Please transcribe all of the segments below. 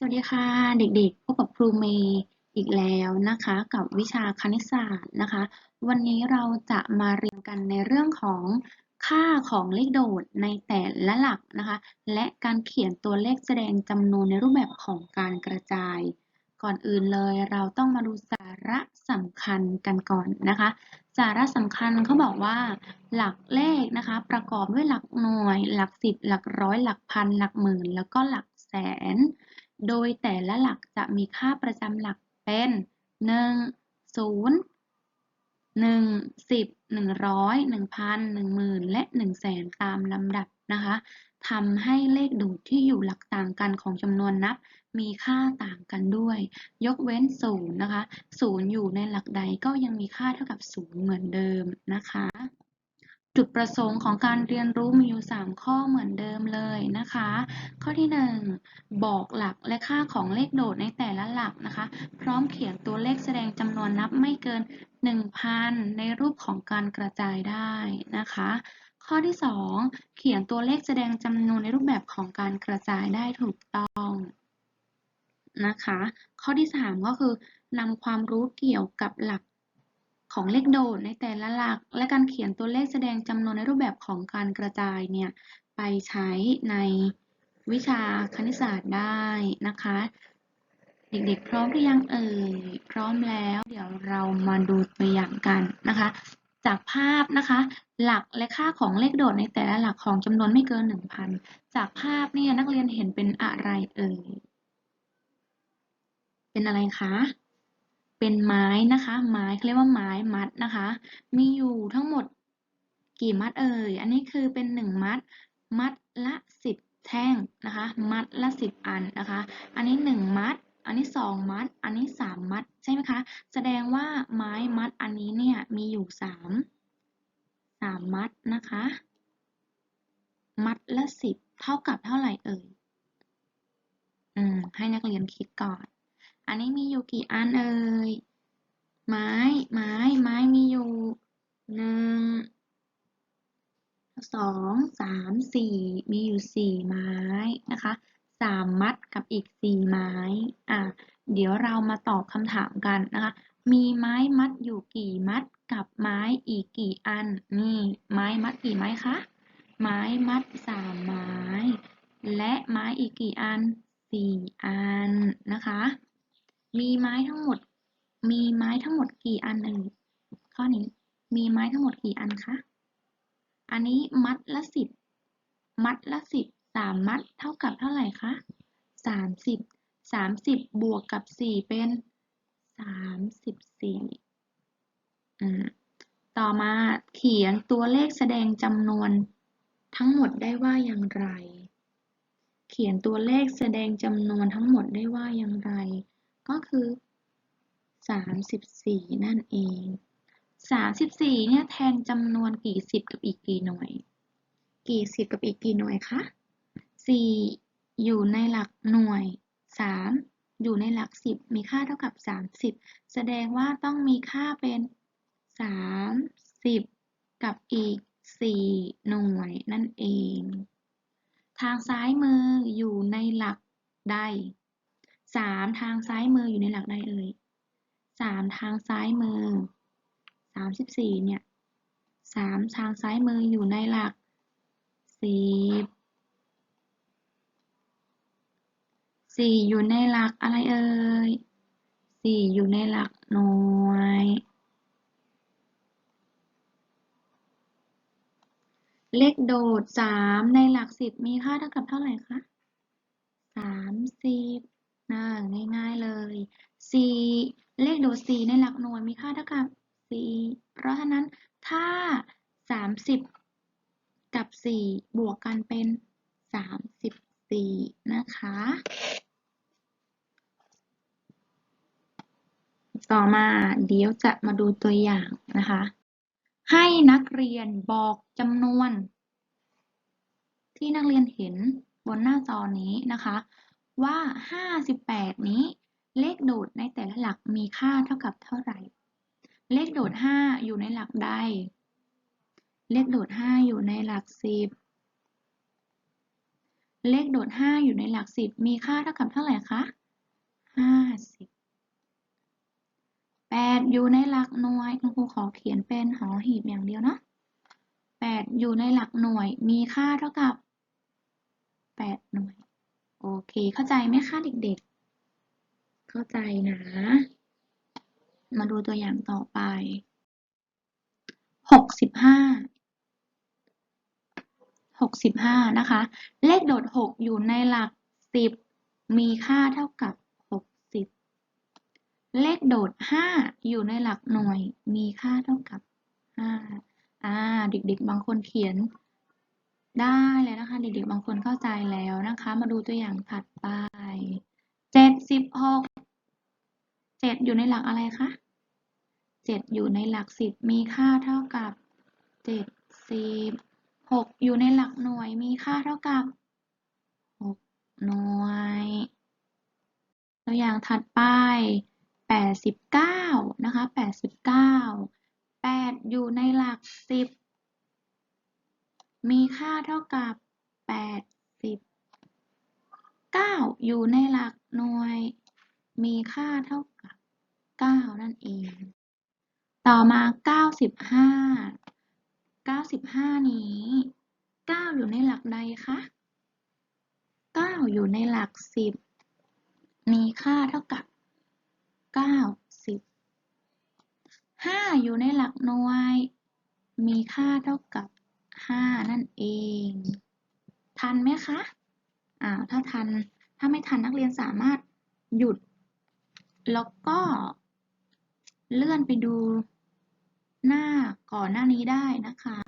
สวัสดีค่ะเด็กๆพบกับครูเมย์อีกแล้วนะคะ กับวิชาคณิตศาสตร์นะคะ วันนี้เราจะมาเรียนกันในเรื่องของค่าของเลขโดดในแต่ละหลักนะคะ และการเขียนตัวเลขแสดงจำนวนในรูปแบบของการกระจาย ก่อนอื่นเลยเราต้องมาดูสาระสำคัญกันก่อนนะคะ สาระสำคัญเขาบอกว่า หลักเลขนะคะ ประกอบด้วยหลักหน่วย หลักสิบหลักร้อยหลักพัน หลักหมื่น แล้วก็หลักแสน โดยแต่ละหลักจะมีค่าประจำหลักเป็น 1 0 1 10 100 1,000 10,000 และ 100,000 ตามลำดับนะคะทำให้เลขดูดที่อยู่หลักต่างกันของจำนวนนับ มีค่าต่างกันด้วย ยกเว้น0นย์นะคะ0อยู่ในหลักใดก็ยังมีค่าเท่ากับ0เหมือนเดิมนะคะ จุดประสงค์ของการเรียนรู้มีอยู่ 3 ข้อเหมือนเดิมเลยนะคะ ข้อที่ 1 บอกหลักและค่าของเลขโดดในแต่ละหลักนะคะ พร้อมเขียนตัวเลขแสดงจำนวนนับไม่เกิน 1,000 ในรูปของการกระจายได้นะคะ ข้อที่ 2 เขียนตัวเลขแสดงจำนวนในรูปแบบของการกระจายได้ถูกต้องนะคะ ข้อที่ 3 ก็คือนำความรู้เกี่ยวกับหลัก ของเลขโดดในแต่ละหลัก และการเขียนตัวเลขแสดงจำนวนในรูปแบบของการกระจายเนี่ยไปใช้ในวิชาคณิตศาสตร์ได้นะคะ เด็กๆพร้อมหรือยังเอ่ยพร้อมแล้ว เดี๋ยวเรามาดูตัวอย่างกันนะคะ จากภาพนะคะ หลักและค่าของเลขโดดในแต่ละหลักของจำนวนไม่เกิน 1,000 จากภาพเนี่ยนักเรียนเห็นเป็นอะไรเอ่ยเป็นอะไรคะ เป็นไม้นะคะ ไม้เขาเรียกว่าไม้มัดนะคะ มีอยู่ทั้งหมดกี่มัดเอ่ย อันนี้คือเป็น 1 มัด มัดละ 10 แท่งนะคะ มัดละ 10 อันนะคะ อันนี้ 1 มัด อันนี้ 2 มัด อันนี้ 3 มัดใช่ไหมคะ แสดงว่าไม้มัดอันนี้เนี่ยมีอยู่ 3 3 มัดนะคะ มัดละ 10 เท่ากับเท่าไหร่เอ่ย อืม ให้นักเรียนคิดก่อน อันนี้มีอยู่กี่อันเอ่ย ไม้ ไม้ ไม้มีอยู่หนึ่งสองสามสี่มีอยู่สี่ไม้นะคะสามมัดกับอีกสี่ไม้ อะ เดี๋ยวเรามาตอบคำถามกันนะคะ มีไม้มัดอยู่กี่มัดกับไม้อีกกี่อัน นี่ไม้มัดกี่ไม้คะ ไม้มัดสามไม้ และไม้อีกกี่อันสี่อันนะคะ มีไม้ทั้งหมด มีไม้ทั้งหมดกี่อันเอ่ยข้อนี้ มีไม้ทั้งหมดกี่อันคะ อันนี้มัดละสิบ มัดละสิบสามมัดเท่ากับเท่าไหร่คะสามสิบ สามสิบบวกกับสี่เป็นสามสิบสี่ต่อมาเขียนตัวเลขแสดงจำนวนทั้งหมดได้ว่าอย่างไร เขียนตัวเลขแสดงจำนวนทั้งหมดได้ว่าอย่างไร ก็คือสามสิบสี่นั่นเองสามสิบสี่เนี่ยแทนจำนวนกี่สิบกับอีกกี่หน่วย กี่สิบกับอีกกี่หน่วยคะสี่อยู่ในหลักหน่วยสามอยู่ในหลักสิบมีค่าเท่ากับสามสิบแสดงว่าต้องมีค่าเป็นสามสิบกับอีกสี่หน่วยนั่นเอง ทางซ้ายมืออยู่ในหลักใด สามทางซ้ายมืออยู่ในหลักใดเอ่ยสามทางซ้ายมือสามสิบสี่เนี่ยสามทางซ้ายมืออยู่ในหลักสิบสี่อยู่ในหลักอะไรเอ่ยสี่อยู่ในหลักหน่วยเลขโดดสามในหลักสิบมีค่าเท่ากับเท่าไหร่คะสามสิบ น่าง่ายๆเลยสี่เลขโดดสี่ในหลักหน่วยมีค่าเท่ากับสี่เพราะฉะนั้นถ้าสามสิบกับสี่บวกกันเป็นสามสิบสี่นะคะ ต่อมาเดี๋ยวจะมาดูตัวอย่างนะคะ ให้นักเรียนบอกจำนวน ที่นักเรียนเห็นบนหน้าจอนี้นะคะ ว่า 58 นี้ เลขโดดในแต่ละหลักมีค่าเท่ากับเท่าไหร่ เลขโดด 5 อยู่ในหลักใด เลขโดด 5 อยู่ในหลัก 10 เลขโดด 5 อยู่ในหลัก 10 มีค่าเท่ากับเท่าไหร่คะ 50 8 อยู่ในหลักหน่วยคุณครูขอเขียนเป็นหอหีบอย่างเดียวนะ 8 อยู่ในหลักหน่วยมีค่าเท่ากับ 8 หน่วย โอเค เข้าใจไหมคะเด็กๆ เข้าใจนะ มาดูตัวอย่างต่อไป หกสิบห้า หกสิบห้านะคะ เลขโดดหกอยู่ในหลักสิบ มีค่าเท่ากับหกสิบ เลขโดดห้าอยู่ในหลักหน่วย มีค่าเท่ากับห้าอ่า เด็กๆ บางคนเขียน ได้เลยนะคะ เด็กๆบางคนเข้าใจแล้วนะคะ มาดูตัวอย่างถัดไปเจ็ดสิบหกเจ็ดอยู่ในหลักอะไรคะเจ็ดอยู่ในหลักสิบมีค่าเท่ากับเจ็ดสิบหกอยู่ในหลักหน่วยมีค่าเท่ากับหกหน่วย ตัวอย่างถัดไปแปดสิบเก้านะคะแปดสิบเก้าแปดอยู่ในหลักสิบ มีค่าเท่ากับแปดสิบเก้าอยู่ในหลักหน่วย มีค่าเท่ากับเก้านั่นเอง ต่อมาเก้าสิบห้าเก้าสิบห้านี้เก้าอยู่ในหลักใดคะเก้าอยู่ในหลักสิบมีค่าเท่ากับเก้าสิบห้าอยู่ในหลักหน่วย มีค่าเท่ากับ ห้านั่นเอง ทันไหมคะอ่าถ้าทัน ถ้าไม่ทันนักเรียนสามารถหยุด แล้วก็เลื่อนไปดูหน้าก่อนหน้านี้ได้นะคะ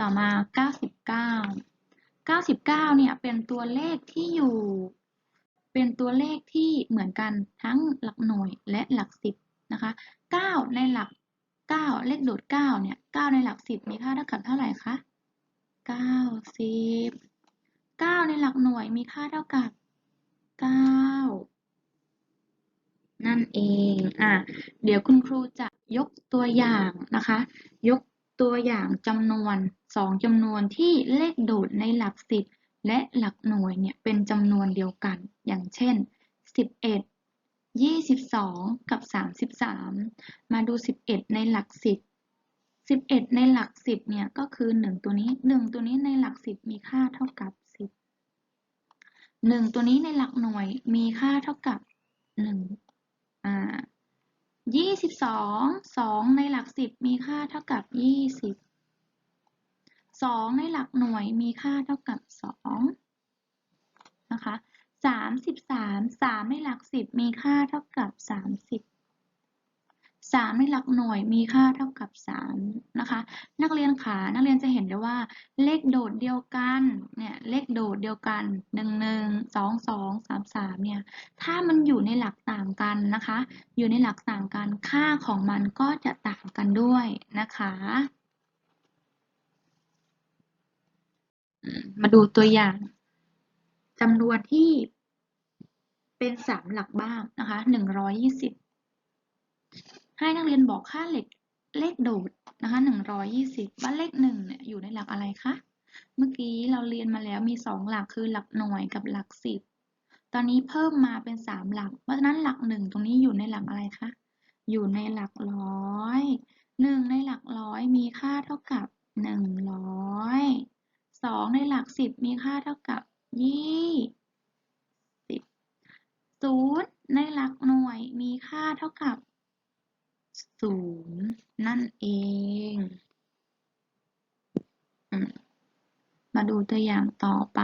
ต่อมา 99 99เนี่ยเป็นตัวเลขที่อยู่ เป็นตัวเลขที่เหมือนกันทั้งหลักหน่วยและหลักสิบนะคะ 9 ในหลัก 9 เลขโดด9เนี่ย 9 ในหลัก 10 มีค่าเท่ากับเท่าไหร่คะ 90 9ในหลักหน่วยมีค่าเท่ากับ9นั่นเอง อะ เดี๋ยวคุณครูจะยกตัวอย่างนะคะ ยกตัวอย่างจำนวนสองจำนวนที่เลขโดดในหลักสิบและหลักหน่วยเนี่ยเป็นจำนวนเดียวกัน อย่างเช่น 11 22 กับ 33 มาดู 11 ในหลักสิบ 11 ในหลักสิบเนี่ยก็คือ 1 ตัวนี้ 1 ตัวนี้ในหลักสิบมีค่าเท่ากับ 10 1 ตัวนี้ในหลักหน่วยมีค่าเท่ากับ1อ่ายี่สิบสองสองในหลักสิบมีค่าเท่ากับยี่สิบสองในหลักหน่วยมีค่าเท่ากับสองนะคะสามสิบสามสามในหลักสิบมีค่าเท่ากับสามสิบสามในหลักหน่วยมีค่าเท่ากับสามนะคะ นักเรียนขานักเรียนจะเห็นได้ว่า เลขโดดเดียวกันเนี่ยเลขโดดเดียวกันหนึ่งหนึ่งสองสองสามสามเนี่ยถ้ามันอยู่ในหลักต่างกันนะคะ อยู่ในหลักต่างกันค่าของมันก็จะต่างกันด้วยนะคะมาดูตัวอย่างจำนวนที่เป็นสามหลักบ้างนะคะหนึ่งร้อยยี่สิบ ให้นักเรียนบอกค่าเลขเลขโดดนะคะหนึ่งร้อยยี่สิบว่าเลขหนึ่งเนี่ยอยู่ในหลักอะไรคะ เมื่อกี้เราเรียนมาแล้วมีสองหลักคือหลักหน่วยกับหลักสิบตอนนี้เพิ่มมาเป็นสามหลัก เพราะฉะนั้นหลักหนึ่งตรงนี้อยู่ในหลักอะไรคะ อยู่ในหลักร้อยหนึ่งในหลักร้อยมีค่าเท่ากับหนึ่งร้อยสองในหลักสิบมีค่าเท่ากับยี่สิบศูนย์ในหลักหน่วยมีค่าเท่ากับ ศูนย์นั่นเองมมาดูตัวอย่างต่อไป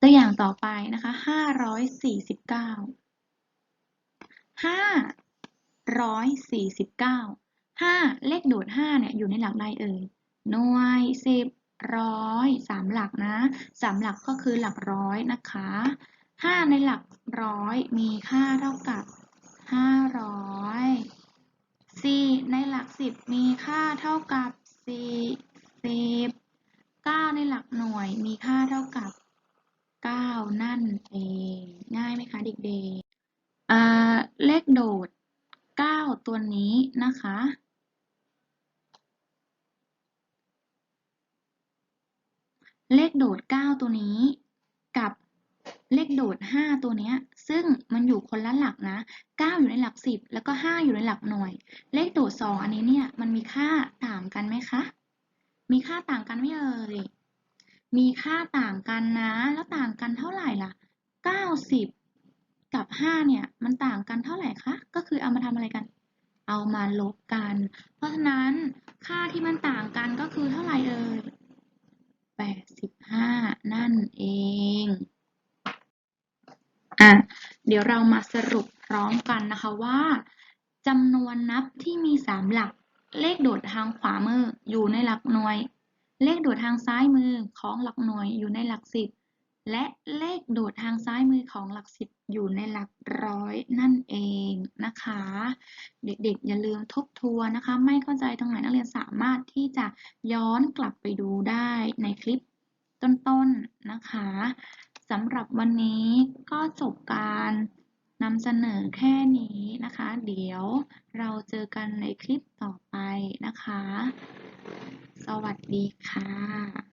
ตัวอย่างต่อไปนะคะห้าร้อยสี่สิบเก้าห้าร้อยสี่สิบเก้าห้าเลขโดดห้าเนี่ยอยู่ในหลักใดเอ่ยหน่วยสิบร้อยสามหลักนะสามหลักก็คือหลักร้อยนะคะห้าในหลักร้อยมีค่าเท่ากับ ห้าร้อยสี่ในหลักสิบมีค่าเท่ากับสี่สิบเก้าในหลักหน่วยมีค่าเท่ากับเก้านั่นเองง่ายไหมคะเด็กๆอ่าเลขโดดเก้าตัวนี้นะคะ เลขโดด 9 ตัวนี้ เลขโดด 5 ตัวเนี้ย ซึ่งมันอยู่คนละหลักนะ 9 อยู่ในหลัก 10 แล้วก็ 5 อยู่ในหลักหน่วย เลขโดด 2 อันนี้เนี่ย มันมีค่าต่างกันไหมคะ มีค่าต่างกันไหมเอ่ย มีค่าต่างกันนะ แล้วต่างกันเท่าไหร่ล่ะ 90 กับ 5 เนี่ย มันต่างกันเท่าไหร่คะ ก็คือเอามาทำอะไรกัน เอามาลบกัน เพราะฉะนั้นค่าที่มันต่างกันก็คือเท่าไหร่เอ่ย85 นั่นเอง อะเดี๋ยวเรามาสรุปพร้อมกันนะคะว่าจำนวนนับที่มี 3 หลัก เลขโดดทางขวามืออยู่ในหลักหน่วย เลขโดดทางซ้ายมือของหลักหน่วยอยู่ในหลักสิบและเลขโดดทางซ้ายมือของหลักสิบอยู่ในหลักร้อยนั่นเองนะคะ เด็กๆ อย่าลืมทบทวนนะคะ ไม่เข้าใจตรงไหนนักเรียนสามารถที่จะย้อนกลับไปดูได้ในคลิปต้นๆนะคะ สำหรับวันนี้ก็จบการนำเสนอแค่นี้นะคะ เดี๋ยวเราเจอกันในคลิปต่อไปนะคะ สวัสดีค่ะ